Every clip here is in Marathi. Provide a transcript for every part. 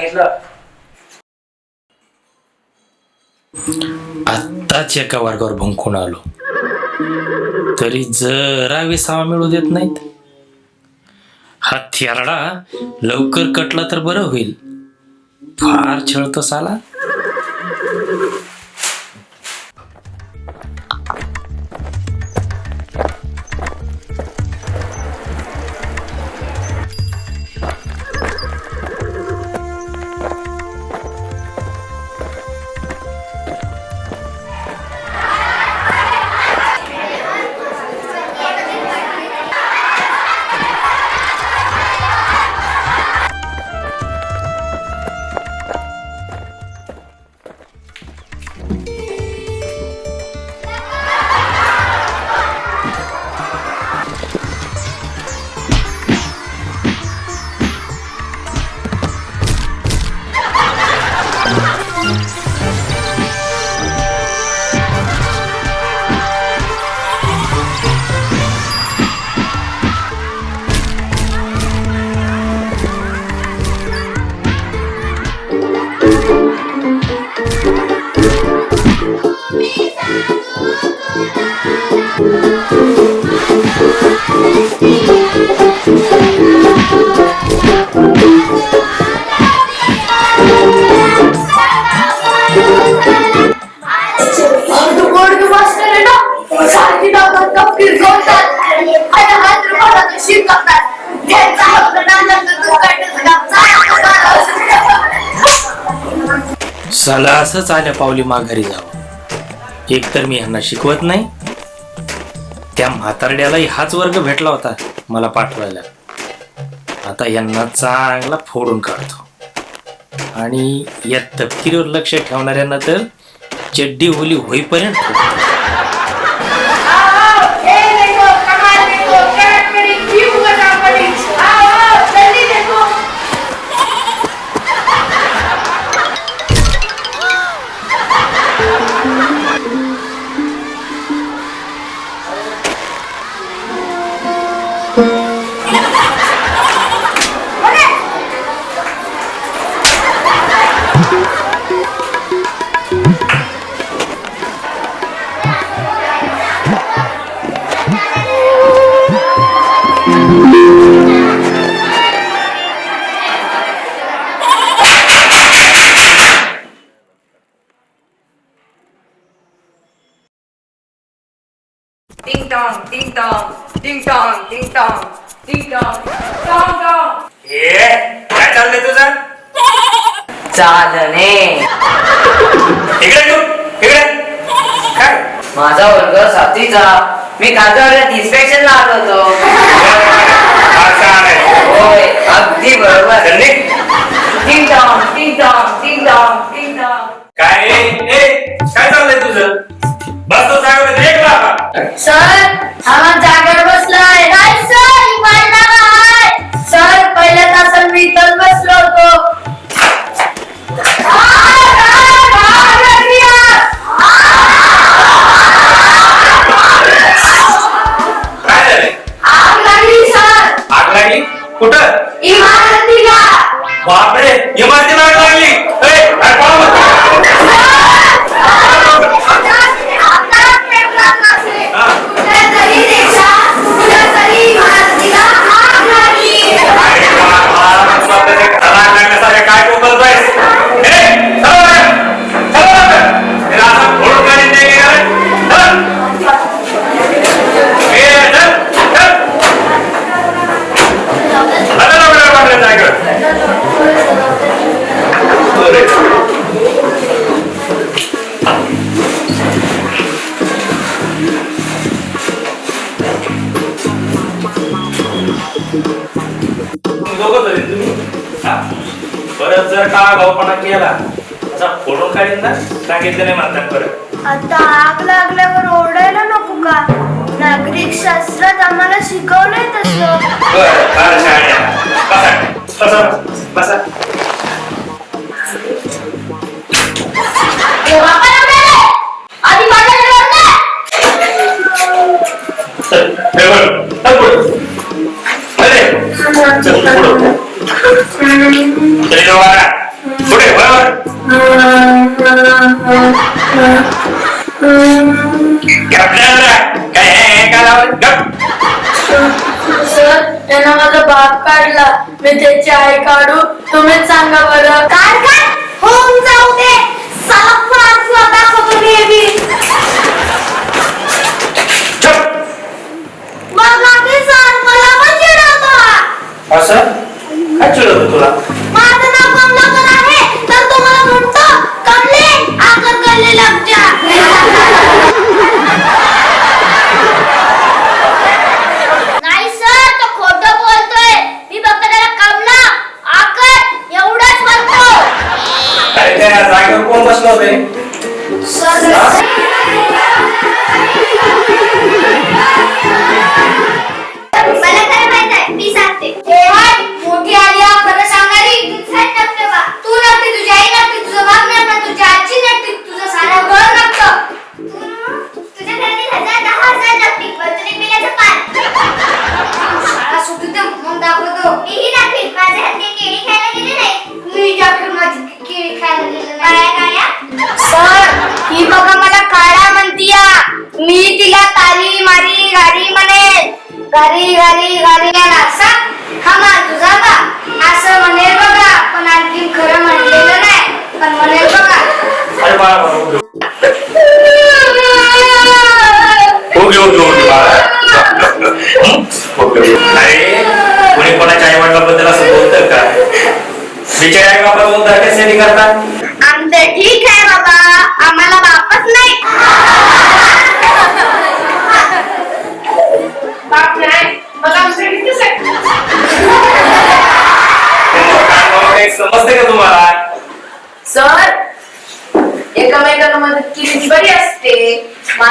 सांगितलं. आत्ताच एका वर्गावर भंकून आलो. तरी जरा विसावा मिळू देत नाहीत. हा थेरडा लवकर कटला तर बरं होईल. फार छळतो साला साला असंच आल्या पावली माघारी जावं. एकतर मी ह्यांना शिकवत नाही. त्या म्हातारड्यालाही हाच वर्ग भेटला होता मला पाठवायला. आता यांना चांगला फोडून काढतो. आणि या तपकिरीवर लक्ष ठेवणाऱ्यांना तर चड्डी होली होईपर्यंत. Ding dong, ए काय चाललंय तुझं चालणे इकडे तू इकडे काय माझा वर्ग सातवीचा मी कांदळ्यात इन्स्पेक्शनला आलो होतो होय अगदी बरोबर चल निघ. Ding dong ding dong ding dong काय ए काय चाललंय तुझं बसतो साहेब एक लाख सर आम्हा जागेवर बसलाय सांगितलं नाही आता आग लागल्यावर ओरडायला नको का? नागरिक शास्त्रात आम्हाला शिकवलंय तसं. बरं फार छान आहे. बसा बसा बसा.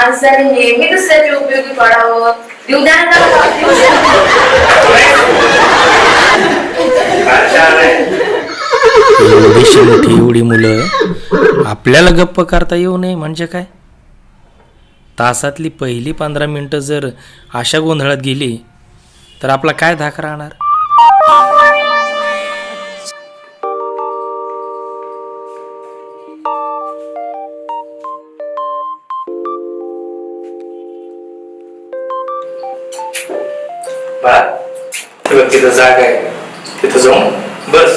माणसाने नेहमी दुसऱ्याचे उपयोगी पडावं? जीवदान करावं फार एवढीशी मोठी एवढी मुलं. आपल्याला गप्प करता येऊ नये म्हणजे काय? तासातली पहिली पंधरा मिनटं जर अशा गोंधळात गेली तर आपला काय धाक राहणार? तिथं जागा आहे. तिथं जाऊन बस.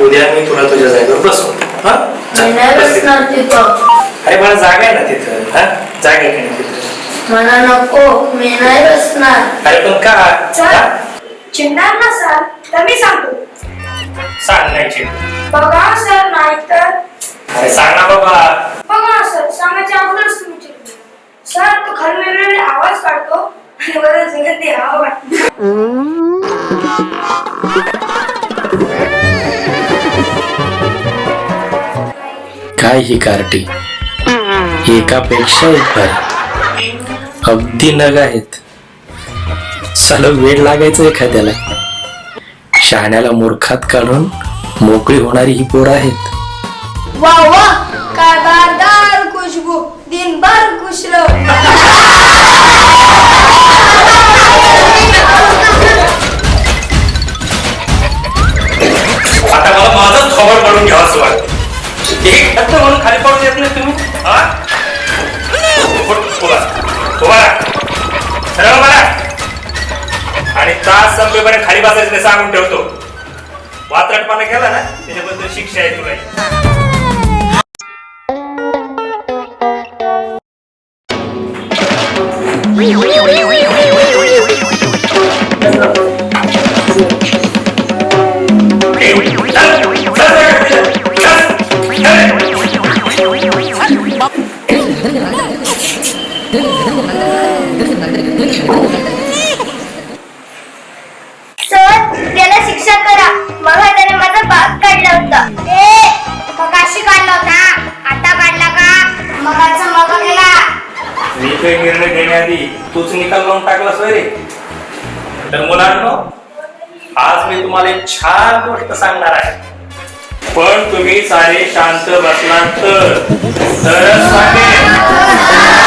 उद्या मी तुला तुझ्या जागेवर बसवू हा? चल, बस तिथं. तिथं. अरे मला जागा आहे ना तिथं. हा? जागा आहे का नाही तिथं? मला नको. मी नाही. बसणार अरे पण का? हा? चिडणार ना सर? तर मी सांगतो. सांग नाही चिड. बघा सर नाही तर अरे सांग ना बाबा. बघा सर सांगायच्या अगोदरच तुम्ही चिडले सर तो खाली वेगवेगळे आवाज काढतो. आणि काय ही कार्टी. एकापेक्षा एक भारी अगदी नग आहेत. साला वेळ लागायचं एखाद्याला. शहाण्याला मूर्खात काढून मोकळी होणारी ही पोरं आहेत. काय तास खाली बसायचं नाही सांगून ठेवतो. वात्रटपणा केला ना त्याच्याबद्दल शिक्षा आहे तुला. गोष्ट सांगणार आहे. पण तुम्ही सारे शांत बसलात तर. तरच सांगेन.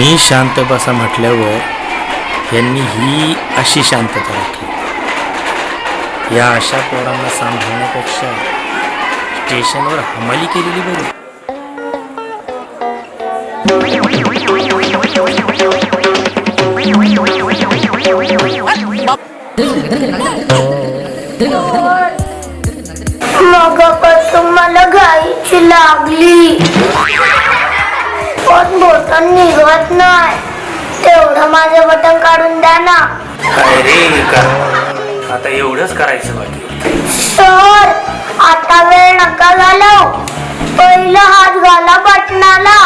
मी शांत बसा म्हटल्यावर यांनी ही अशी शांतता राखली. या अशा पोरांना सांभाळण्यापेक्षा स्टेशनवर हमाली केलेली बरी. मगापासून मला गायची लागली. पण बटन निघत नाही. तेवढं माझं बटन काढून द्या ना. अरे का? आता एवढंच करायचं बाकी. सर आता वेळ नका घालव. पहिला हात घाला बटनाला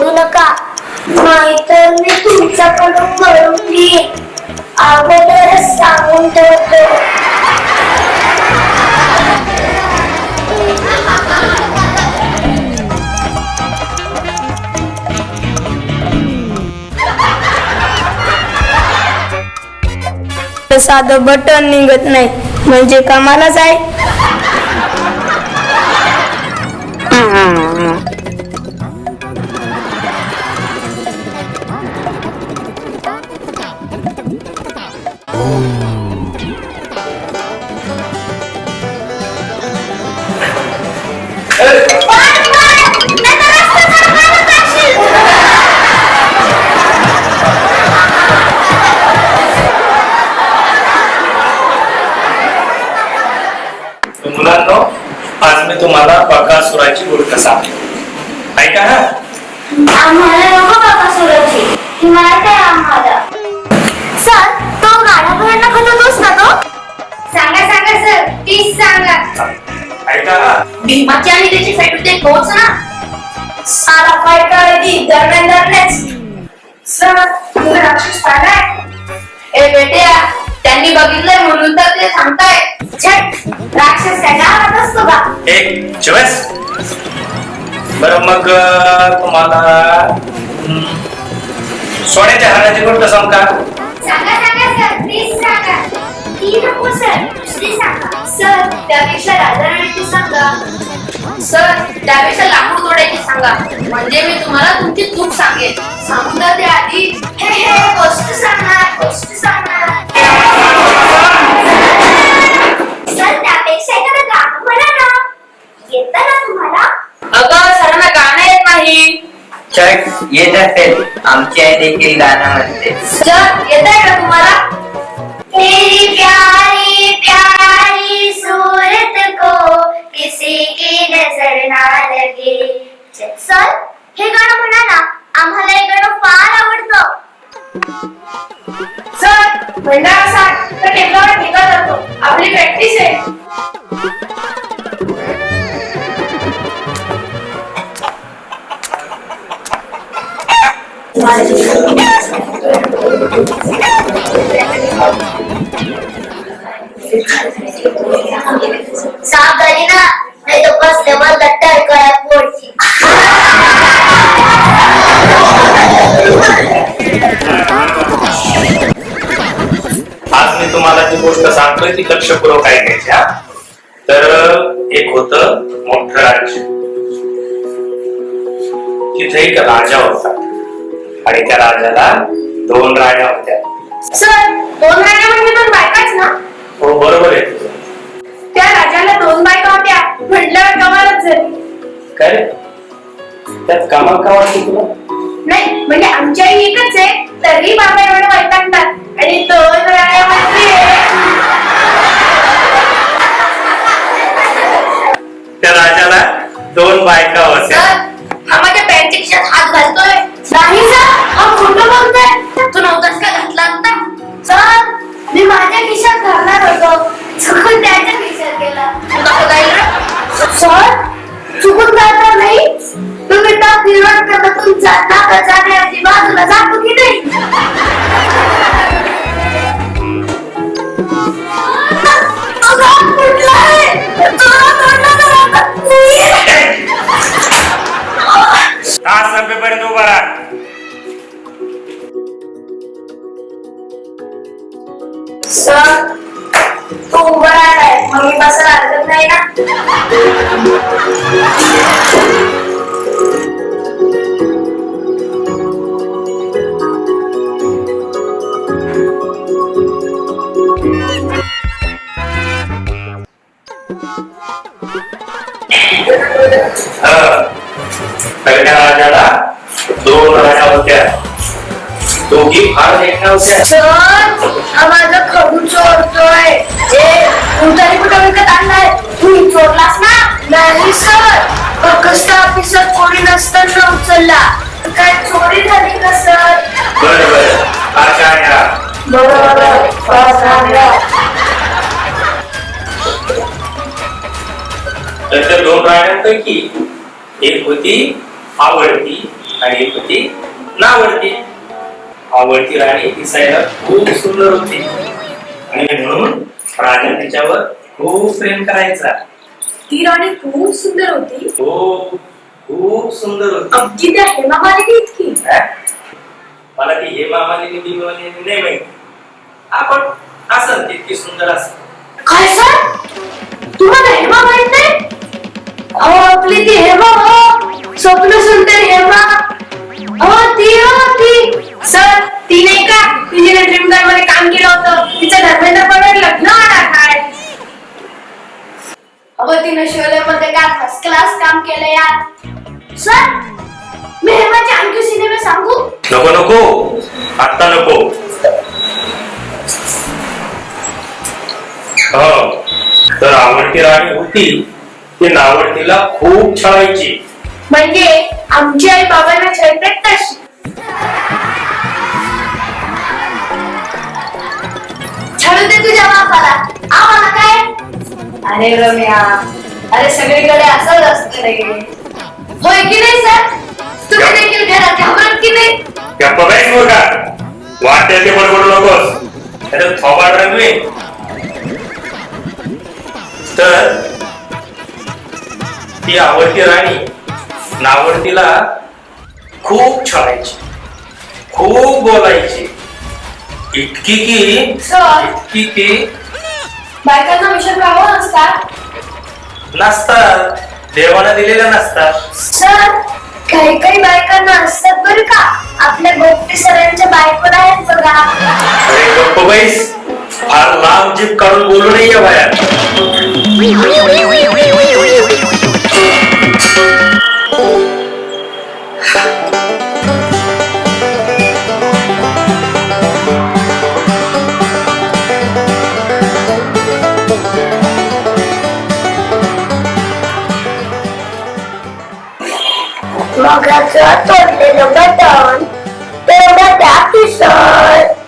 फोडू नका. नाहीतर मी तुमच्याकडून करून घेईन. अगोदरच सांगून ठेवतो. साधं बटन निघत नाही. म्हणजे कामालाच आहे तुम्हाला बकासुराची गोष्ट सांगेन ऐका हा आम्हाला नको ही माहीत आहे आम्हाला. सर तो गाण्यापर्यंत खातो ना तो? सांगा सांगा सर. प्लीज सांगा. ऐका हा भीमाची आणि त्याची फाईट होते तोच ना? सारा फाईट करायची दरम्यान दरम्यान. सर तुम्ही राक्षस पाहिलाय? ए बेट्या त्यांनी बघितलंय म्हणून तर ते सांगताय एक चॉईस बरं मग तुम्हाला सोन्याच्या हाराची गोष्ट सांग का? सांगा सांगा सर. प्लीज सांगा. ती नको सर. दुसरी सांगा. सर त्यापेक्षा राधाराणीची सांगा. सर त्यापेक्षा लाकूड तोडायची सांगा. म्हणजे मी तुम्हाला तुमची चूक सांगेन. ते आधी हे हे गोष्ट सांगणार गोष्ट सांगणार सर त्यापेक्षा येतं ना तुम्हाला अगं सरांना गाणं येत नाही. चट येत असेल. आमची आई देखील गाणं म्हणते सर येत आहे का तुम्हाला? तेरी प्यारी प्यारी सूरत को किसी की नजर ना लगे। सर हे गाणं म्हणा ना आम्हाला हे गाणं फार आवडतं. सर भंडारा साठ तर टेबलावर ठेका जातो. आपली प्रॅक्टिस आहे. ना नाही लट्टर कळ्या पोडची आज मी तुम्हाला जी गोष्ट सांगतोय ती लक्षपूर्वक ऐकायची हा. तर एक होत मोठं राज्य. तिथे एक राजा होता आणि त्या राजाला दोन राण्या होत्या. सर दोन राण्या म्हणजे दोन बायकाच ना? हो बरोबर आहे तुझं. त्या राजाला दोन बायका होत्या म्हटल्यावर कमालच झाली. काय रे? त्यात कमाल का वाटते तुला? नाही म्हणजे आमची आई एकच आहे तरी बाबा एवढं वैतागतात. आणि दोन राण्या म्हणजे त्या राजाला दोन बायका होत्या. खोटं बोलतोय? तू नव्हतास का घातला आता चल मी माझ्या खिशात घालणार होतो. चुकून त्याच्या खिशात गेला. नको. जाईल सर चुकून जाता नाही. तुम्ही त्या फिरवत करता तुमचा नाका जाण्याची बाजूला जातो की नाही. तास संपेपर्यंत उभा राहा. मग मी बसायला हरकत नाही ना. त्या राजाला दोन राण्या होत्या. दोघी फार देखण्या होत्या. माझा खडू दोन राण्यांपैकी एक होती आवडती आणि एक होती नावडती. आवडती राणी दिसायला खूप सुंदर होती. आणि म्हणून राजा तिच्यावर खूप प्रेम करायचा. ती राणी खूप सुंदर होती. हो खूप सुंदर होती. अगदी त्या हेमा मालिनी इतकी? मला ती हेमा मालिनी बिमालिनी नाही माहिती. आपण असं तितकी सुंदर असं काय सर? तुम्हाला हेमा माहीत नाही? अहो आपली ती हेमा भाऊ स्वप्न सुंदर हेमा. अहो ती हो ती. सर ती नाही का? तिने ड्रीम गर्लमध्ये काम केलं होतं. तिचं धर्मेंद्र बरोबर लग्न होणार काय? अहो तिने शोले मध्ये काय फर्स्ट क्लास काम केलं यार सर मी हेमाचे आणखी सिनेमे सांगू? नको नको. आत्ता नको. हो. तर आवडती राणी होती. ती नावडतीला खूप छळायची. म्हणजे आमची आई बाबांना छळते तशी छळू दे तुझ्या बापाला. आम्हाला काय? अरे रम्या अरे सगळीकडे असंच असतं रे. होय की नाही सर? तुम्ही देखील घरात घाबरत की नाही? त्या बघायच बघा वाटते ते बडबड नकोस. त्याच्यात थोबाड रंगवे तर ती आवडती राणी नावडतीला खूप छळायची खूप बोलायची. इतकी की सर. इतकी की बायकांना विषय राहावं नसतात? नसतात. देवानं दिलेल्या नसतात. सर काही काही बायकांना असतात बरं का. आपल्या गोपटी सरांच्या बायकोला आहेत बघा. अरे गप्प बैस फार लांब जीप काढून बोलू नये बाहेर मगाचं तोडलेलं बटन तेवढं त्या सर